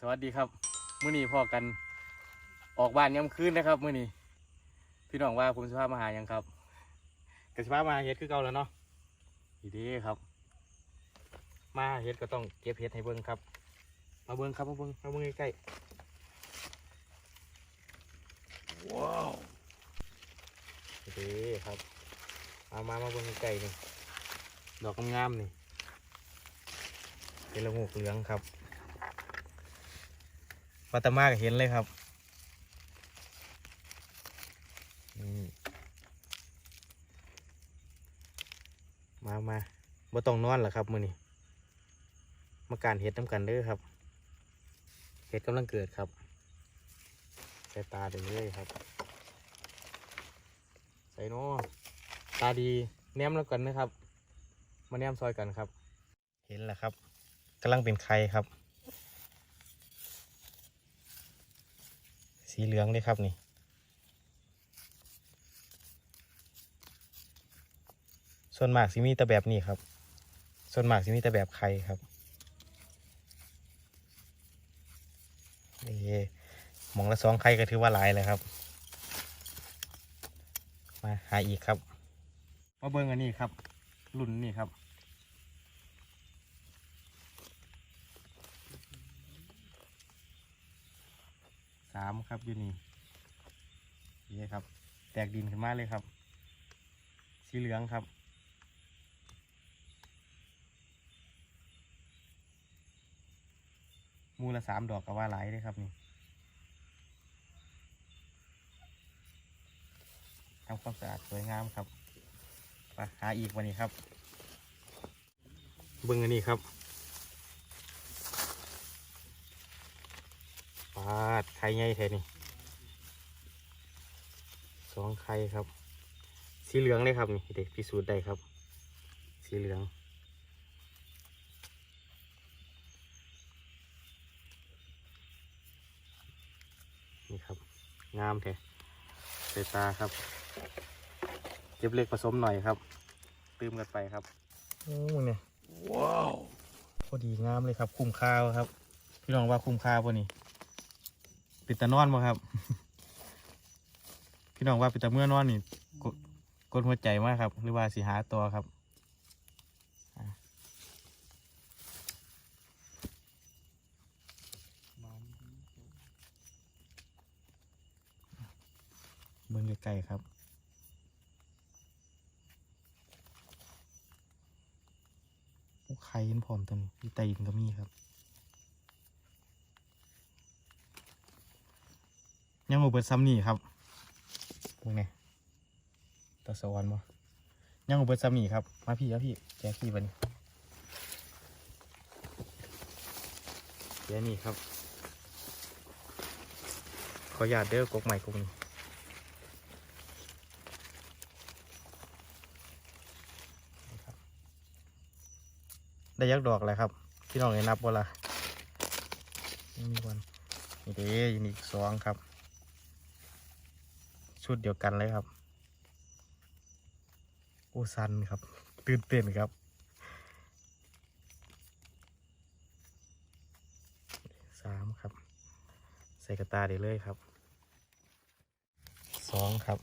สวัสดีครับมื้อนี้พ่อกันออกบ้านยามคืนนะครับมื้อนี้พี่น้องว่าผมสิพามาหาหยังครับก็สิพามาหาเฮ็ดคือเก่าแล้วเนาะดีเดีครับมาหาเฮ็ดก็ต้องเก็บเฮ็ดให้เบิ่งครับ มาเบิ่งครับมาเบิ่งมาเบิ่งใกล้ๆว้าวดีครับมามามาเบิ่งใกล้ๆนี่ดอกงามๆนี่เป็นละงูกเหลืองครับ ปาตมาก็เห็นเลยครับมามาบ่ต้องนอนหรอครับมือนี้มาการเห็ดน้ำกันเด้อครับเห็ดกำลังเกิดครับใส่ตาด้เลยครับ ใส่น้ตาดีแนมแล้วกันนะครับ มาแนมซอยกันครับ เห็นแล้วครับกำลังเป็นไข่ครับ สีเหลืองเลยครับนี่ส่วนมากสิมีแต่แบบนี้ครับ ส่วนมากสิมีแต่แบบไข่ครับนี่หมองละสองไข่ก็ถือว่าหลายเลยครับ มาหาอีกครับมาเบิ่งอันนี้ครับรุ่นนี่ครับามครับอยู่นี่นี่ครับ แตกดินขึ้นมาเลยครับ สีเหลืองครับ มูละสามดอกก็ว่าหลายเลยครับนี่ทำความสะอาดสวยงามครับไปหาอีกวันนี้ครับ เบิ้งอันนี้ครับปา ดไข่ใหญ่แท้นี่สองไข่ครับ สีเหลืองเลยครับนี่เด็กพิสูจน์ได้ครับ สีเหลืองนี่ครับ งามแท้ใส่ตาครับ เก็บเล็กผสมหน่อยครับตืมกันไปครับโอ้เนี่ยว้าวพอดีงามเลยครับ คุ้มค่าครับ พี่น้องว่าคุ้มค่าป่ะนี่ ปิดตานอนบ่ครับ พี่น้องว่าปิดตาเมื่อนอนนี่กดกดหัวใจมากครับ หรือว่าสิหาตัวครับเบิ่งไกลๆครับไข่เห็นพร้อมตัวนี้มีไตอินก็มีครับ ยังบ่เปิดซ้ำนี่ครับพวกนี้ตะสวรรค์บ่ยังบ่เปิดซ้ำนี่ครับ มาพี่ครับพี่แกะขี้บันแกนี่ครับ ขอหยาดเด้อกกใหม่กกนี้ได้ยักดอกอะไรครับ พี่น้องเห็นนับบ่ละยังมีวันนี่เด้ยินอีกสองครับ ชุดเดียวกันเลยครับโอ้สันครับตื่นเต้นครับ สามครับ ใส่กระตาได้เลยครับ สองครับ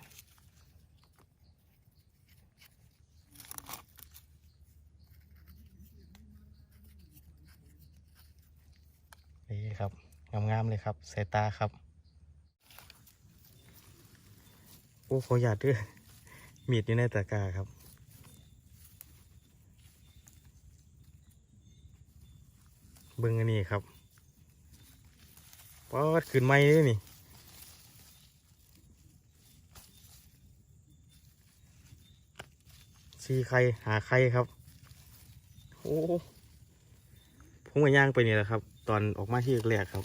นี่ครับ งามๆเลยครับ ใส่ตาครับ โอ้ขอหยาดด้วยมีดอยู่ในตะกร้าครับเบิ่งอันนี้ครับปอดขึ้นไม้เลยนี่ซีไข่หาไข่ครับ โอ้ผมก็ย่างไปนี่แหละครับ ตอนออกมาที่แรกครับ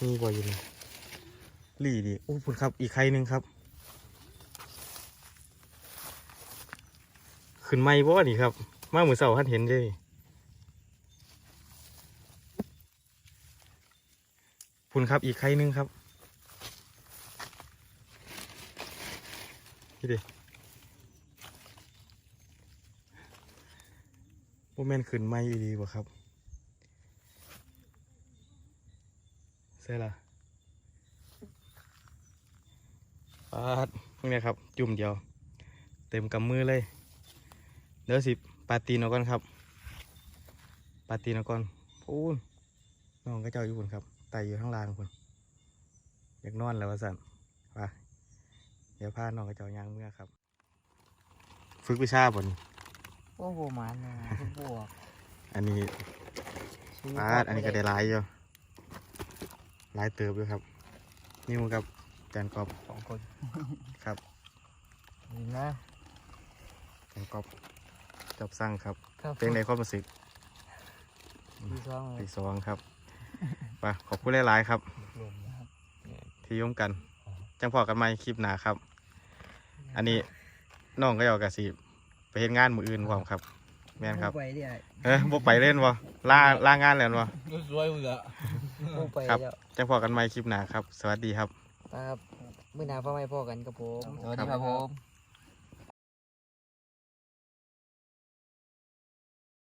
นี่กว่อยู่นี่ลี่ดิโอ้คุณครับ อีกไข่หนึ่งครับ ขึ้นไม้บ่นี่ครับ มาเหมือนเสาท่านเห็นเลยคุณครับอีกไข่นึงครับนี่ดิโมเมนขึ้นไม้ดีบ่าครับเสร็จละปาดพวกเนี้ยครับ จุ่มเดียว เต็มกำมือเลย เดี๋ยวสิปาตีนเอาก่อนครับ ปาตีนเอาก่อนพูนน้องก็เจ้าอยู่พุ่นครับไต่อยู่ข้างล่างพุ่นอยากนอนแล้ววะสันไปเดี๋ยวพาน้องก็เจ้ายางเมื่อครับ ฝึกวิชาบนโอ้โหมันนะทุกบวก อันนี้ปาดอันนี้ก็ได้หลายอยู่หลายเติบอยู่ครับ นิ้วกับแกนกรอบสองคน ครับนี่นะแกนกรอบ จอบสั่งครับครับเป็นในความรู้สึกที่สองเลปียสองครับไปขอบคุณหลายๆครับ ลมนะครับ ที่ยุ่มกัน จังพอกันใหม่คลิปหน้าครับ อันนี้น้องก็อยากกะสิไปเห็นงานมืออื่นพร้อมครับ แม่นครับ ไปเดี๋ยวเอ้ยบ่ไปเล่นวะล่าล่างานแล้ววะ สวยมึงอะผู้ไปครับเดี๋ยวจังพอกันใหม่คลิปหน้าครับ สวัสดีครับครับ มื่อหนาพ่อไม่พ่อกันกับผม สวัสดีครับผม